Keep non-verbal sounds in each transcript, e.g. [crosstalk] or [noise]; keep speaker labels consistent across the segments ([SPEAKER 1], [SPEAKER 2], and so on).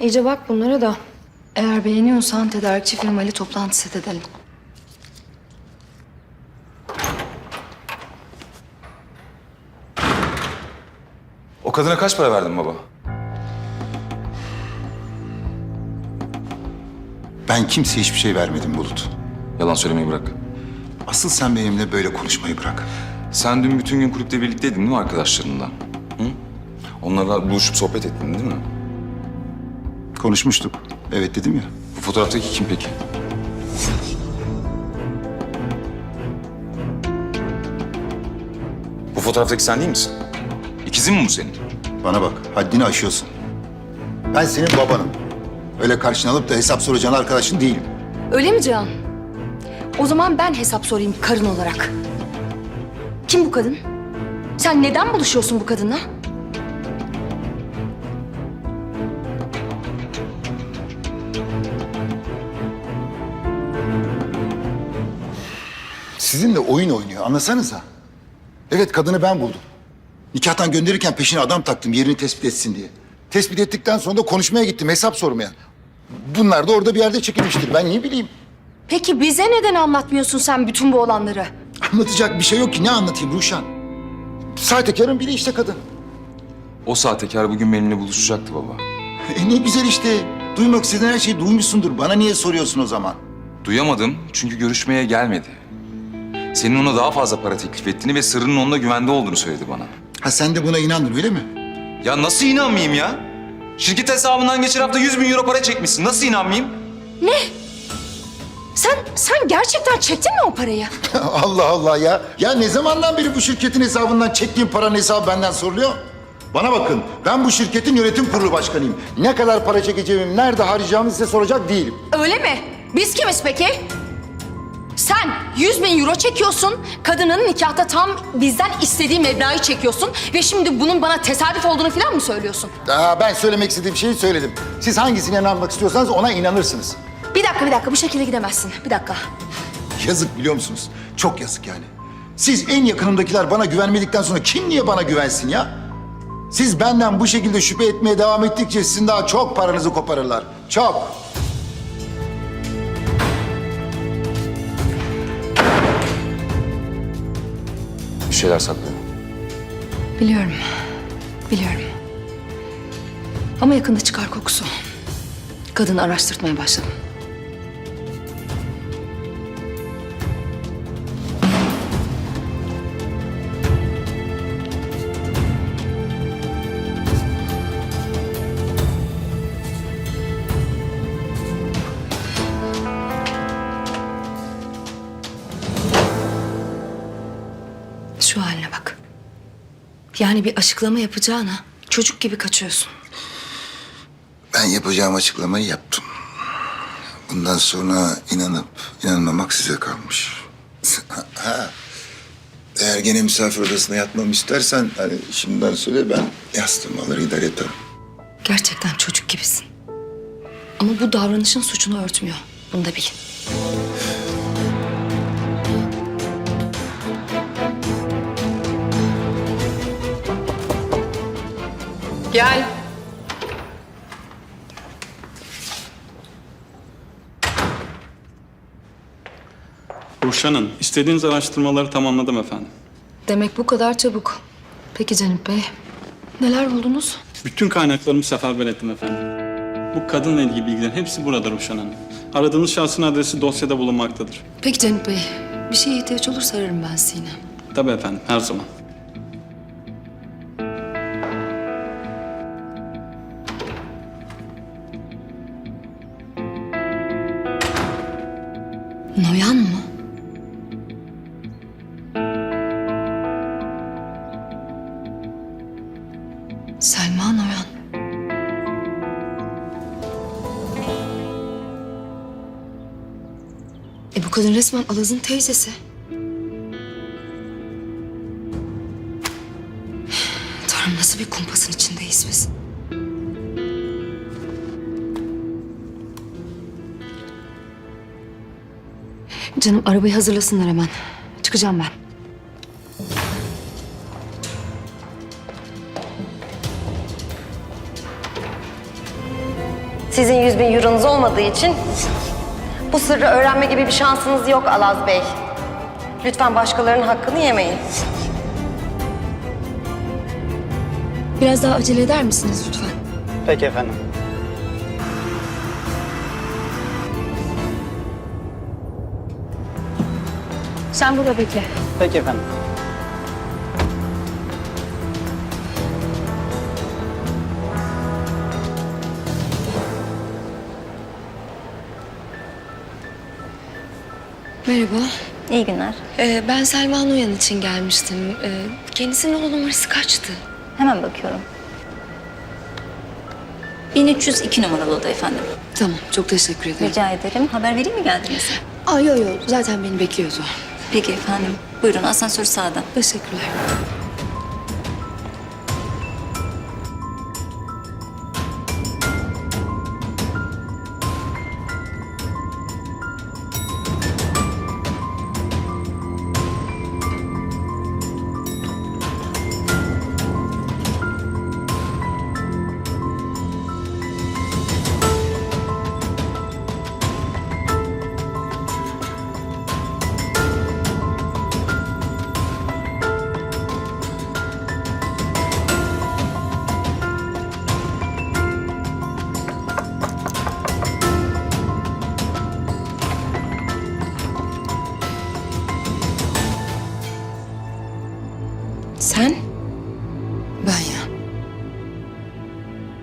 [SPEAKER 1] İyice bak bunlara da. Eğer beğeniyorsan tedarikçi firmayla toplantı set edelim.
[SPEAKER 2] O kadına kaç para verdin baba?
[SPEAKER 3] Ben kimseye hiçbir şey vermedim Bulut.
[SPEAKER 2] Yalan söylemeyi bırak.
[SPEAKER 3] Asıl sen benimle böyle konuşmayı bırak.
[SPEAKER 2] Sen dün bütün gün kulüpte birlikteydin değil mi arkadaşlarınla? Hı? Onlarla buluşup sohbet ettin değil mi?
[SPEAKER 3] Konuşmuştuk. Evet dedim ya.
[SPEAKER 2] Bu fotoğraftaki kim peki? Bu fotoğraftaki sen değil misin? İkizin mi bu senin?
[SPEAKER 3] Bana bak haddini aşıyorsun. Ben senin babanım. Öyle karşına alıp da hesap soracağın arkadaşın değilim.
[SPEAKER 1] Öyle mi Cihan? O zaman ben hesap sorayım karın olarak. Kim bu kadın? Sen neden buluşuyorsun bu kadınla?
[SPEAKER 3] Sizinle oyun oynuyor anlasanıza. Evet kadını ben buldum. Nikahtan gönderirken peşine adam taktım yerini tespit etsin diye. Tespit ettikten sonra da konuşmaya gittim hesap sormaya. Bunlar da orada bir yerde çekilmiştir. Ben ne bileyim.
[SPEAKER 1] Peki bize neden anlatmıyorsun sen bütün bu olanları?
[SPEAKER 3] Anlatacak bir şey yok ki. Ne anlatayım Ruşan? Sahtekarın biri işte kadın.
[SPEAKER 2] O sahtekar bugün benimle buluşacaktı baba.
[SPEAKER 3] E ne güzel işte. Duymak istediğin her şeyi duymuşsundur. Bana niye soruyorsun o zaman?
[SPEAKER 2] Duyamadım çünkü görüşmeye gelmedi. Senin ona daha fazla para teklif ettiğini ve sırrının onunla güvende olduğunu söyledi bana.
[SPEAKER 3] Ha sen de buna inandın öyle mi?
[SPEAKER 2] Ya nasıl inanmayayım ya? Şirket hesabından geçen hafta 100 bin euro para çekmişsin. Nasıl inanmayayım?
[SPEAKER 1] Sen, sen gerçekten çektin mi o parayı? [laughs]
[SPEAKER 3] Allah Allah ya. Ya ne zamandan beri bu şirketin hesabından çektiğim paranın hesabı benden soruluyor? Bana bakın, ben bu şirketin yönetim kurulu başkanıyım. Ne kadar para çekeceğimi, nerede harcayacağımı size soracak değilim.
[SPEAKER 1] Öyle mi? Biz kimiz peki? Sen 100 bin euro çekiyorsun, kadının nikahta tam bizden istediği meblağı çekiyorsun ve şimdi bunun bana tesadüf olduğunu falan mı söylüyorsun?
[SPEAKER 3] Aa, ben söylemek istediğim şeyi söyledim. Siz hangisine inanmak istiyorsanız ona inanırsınız.
[SPEAKER 1] Bir dakika, bir dakika. Bu şekilde gidemezsin. Bir dakika.
[SPEAKER 3] Yazık biliyor musunuz? Çok yazık yani. Siz en yakınımdakiler bana güvenmedikten sonra kim niye bana güvensin ya? Siz benden bu şekilde şüphe etmeye devam ettikçe sizin daha çok paranızı koparırlar. Çok.
[SPEAKER 2] Şeyler saklıyor.
[SPEAKER 1] Biliyorum. Biliyorum. Ama yakında çıkar kokusu. Kadını araştırmaya başladım. Şu haline bak. Yani bir açıklama yapacağına çocuk gibi kaçıyorsun.
[SPEAKER 3] Ben yapacağım açıklamayı yaptım. Bundan sonra inanıp inanmamak size kalmış. [laughs] ha. Eğer gene misafir odasına yatmamı istersen hani şimdiden söyle ben yastığımı alır gider yatarım.
[SPEAKER 1] Gerçekten çocuk gibisin. Ama bu davranışın suçunu örtmüyor. Bunu da bil. Gel.
[SPEAKER 4] Ruşen'in istediğiniz araştırmaları tamamladım efendim.
[SPEAKER 1] Demek bu kadar çabuk. Peki Cenip Bey. Neler buldunuz?
[SPEAKER 4] Bütün kaynaklarımı seferber ettim efendim. Bu kadınla ilgili bilgilerin hepsi burada Ruşen Hanım. Aradığınız şahsın adresi dosyada bulunmaktadır.
[SPEAKER 1] Peki Cenip Bey. Bir şeye ihtiyaç olursa ararım ben sizi yine.
[SPEAKER 4] Tabii efendim, her zaman.
[SPEAKER 1] Noyan mı? Selma Noyan. E bu kadın resmen Alaz'ın teyzesi. Tanrım nasıl bir kumpasın içindeyiz biz. Canım arabayı hazırlasınlar hemen. Çıkacağım ben.
[SPEAKER 5] Sizin 100 bin euronuz olmadığı için bu sırrı öğrenme gibi bir şansınız yok Alaz Bey. Lütfen başkalarının hakkını yemeyin.
[SPEAKER 1] Biraz daha acele eder misiniz lütfen?
[SPEAKER 6] Peki efendim.
[SPEAKER 1] Sen burada bekle.
[SPEAKER 6] Peki efendim.
[SPEAKER 7] Merhaba.
[SPEAKER 5] İyi günler.
[SPEAKER 7] Ee, ben Selma Noyan için gelmiştim. Ee, kendisinin o numarası kaçtı?
[SPEAKER 5] Hemen bakıyorum. 1302 numaralı oda efendim.
[SPEAKER 7] Tamam, çok teşekkür ederim.
[SPEAKER 5] Rica ederim. Haber vereyim mi geldiğinizi?
[SPEAKER 7] Aa, yok yok, zaten beni bekliyordu.
[SPEAKER 5] Peki efendim. Buyurun asansör sağda.
[SPEAKER 7] Teşekkürler.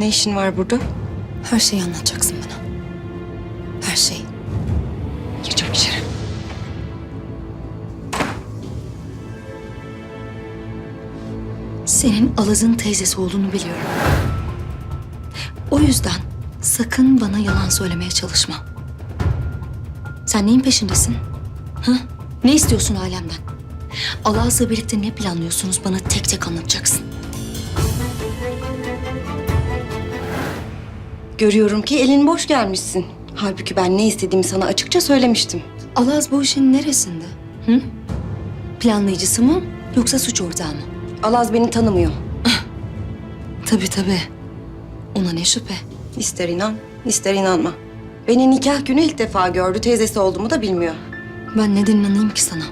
[SPEAKER 5] Ne işin var burada?
[SPEAKER 7] Her şeyi anlatacaksın bana. Her şeyi. Gir çabuk içeri.
[SPEAKER 1] Senin Alaz'ın teyzesi olduğunu biliyorum. O yüzden sakın bana yalan söylemeye çalışma. Sen neyin peşindesin? Ha? Ne istiyorsun alemden? Alaz'la birlikte ne planlıyorsunuz bana tek tek anlatacaksın.
[SPEAKER 5] Görüyorum ki elin boş gelmişsin. Halbuki ben ne istediğimi sana açıkça söylemiştim.
[SPEAKER 1] Alaz bu işin neresinde? Hı? Planlayıcısı mı yoksa suç ortağı mı?
[SPEAKER 5] Alaz beni tanımıyor.
[SPEAKER 1] Tabii tabii. Ona ne şüphe.
[SPEAKER 5] İster inan, ister inanma. Beni nikah günü ilk defa gördü. Teyzesi olduğumu da bilmiyor.
[SPEAKER 1] Ben neden inanayım ki sana?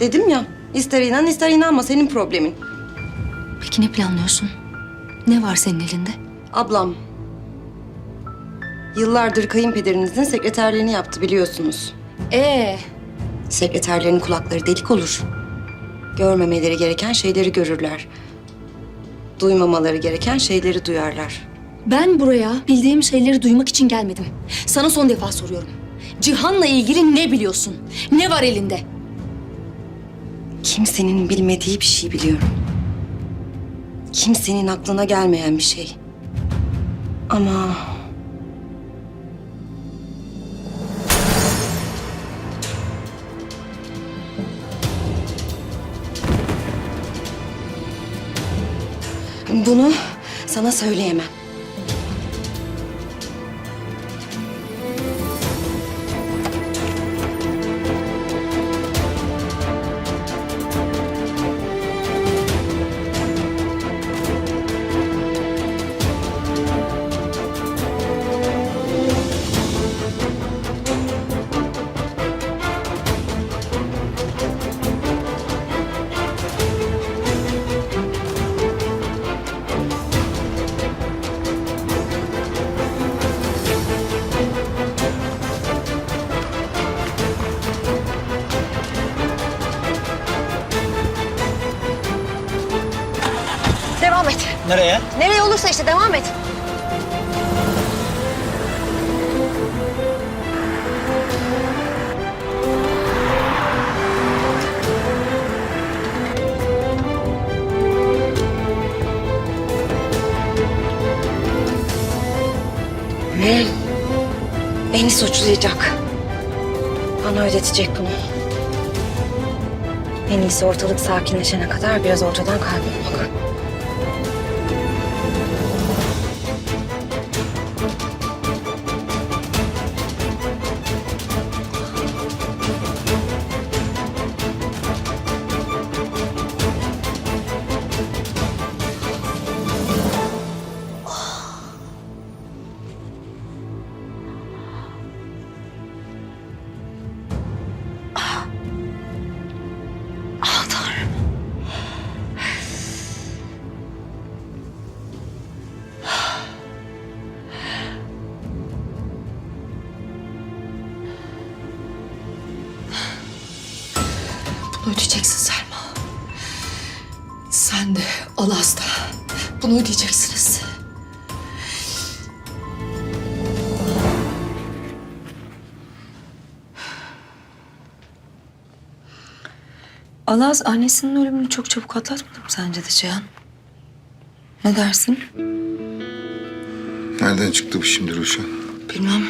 [SPEAKER 5] Dedim ya, ister inan ister inanma senin problemin.
[SPEAKER 1] Peki ne planlıyorsun? Ne var senin elinde?
[SPEAKER 5] Ablam. Yıllardır kayınpederinizin sekreterliğini yaptı biliyorsunuz.
[SPEAKER 1] Ee,
[SPEAKER 5] Sekreterlerin kulakları delik olur. Görmemeleri gereken şeyleri görürler. Duymamaları gereken şeyleri duyarlar.
[SPEAKER 1] ben buraya bildiğim şeyleri duymak için gelmedim. Sana son defa soruyorum. Cihan'la ilgili ne biliyorsun? Ne var elinde?
[SPEAKER 5] Kimsenin bilmediği bir şey biliyorum. Kimsenin aklına gelmeyen bir şey. Ama bunu sana söyleyemem. Devam et. Ne? Beni suçlayacak. Bana ödetecek bunu. En iyisi ortalık sakinleşene kadar biraz ortadan kaybolmak.
[SPEAKER 7] Sen de Alaz da bunu ödeyeceksiniz.
[SPEAKER 1] Alaz annesinin ölümünü çok çabuk atlatmadı mı sence de Cihan? Ne dersin?
[SPEAKER 3] Nereden çıktı bu şimdi Ruşen?
[SPEAKER 1] Bilmem.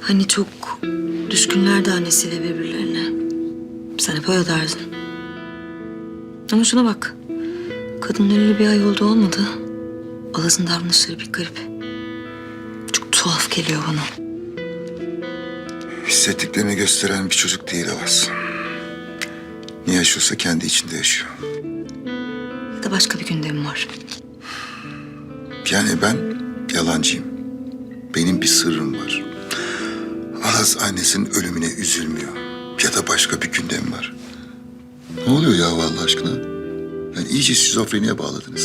[SPEAKER 1] Hani çok düşkünlerdi annesiyle birbirlerine. Sen hep öyle derdin. Ama şuna bak. Kadın öleli bir ay oldu olmadı. Alaz'ın davranışları bir garip. Çok tuhaf geliyor bana.
[SPEAKER 3] Hissettiklerini gösteren bir çocuk değil Alas. Ne yaşıyorsa kendi içinde yaşıyor.
[SPEAKER 1] Ya da başka bir gündemi var.
[SPEAKER 3] Yani ben yalancıyım. Benim bir sırrım var. Alaz annesinin ölümüne üzülmüyor. Ya da başka bir gündem var. Ne oluyor ya Allah aşkına? Yani iyice şizofreniye bağladınız.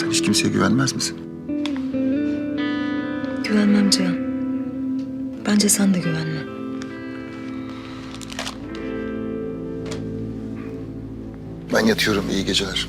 [SPEAKER 3] Sen hiç kimseye güvenmez misin?
[SPEAKER 1] Güvenmem Cihan. Bence sen de güvenme.
[SPEAKER 3] Ben yatıyorum. iyi geceler.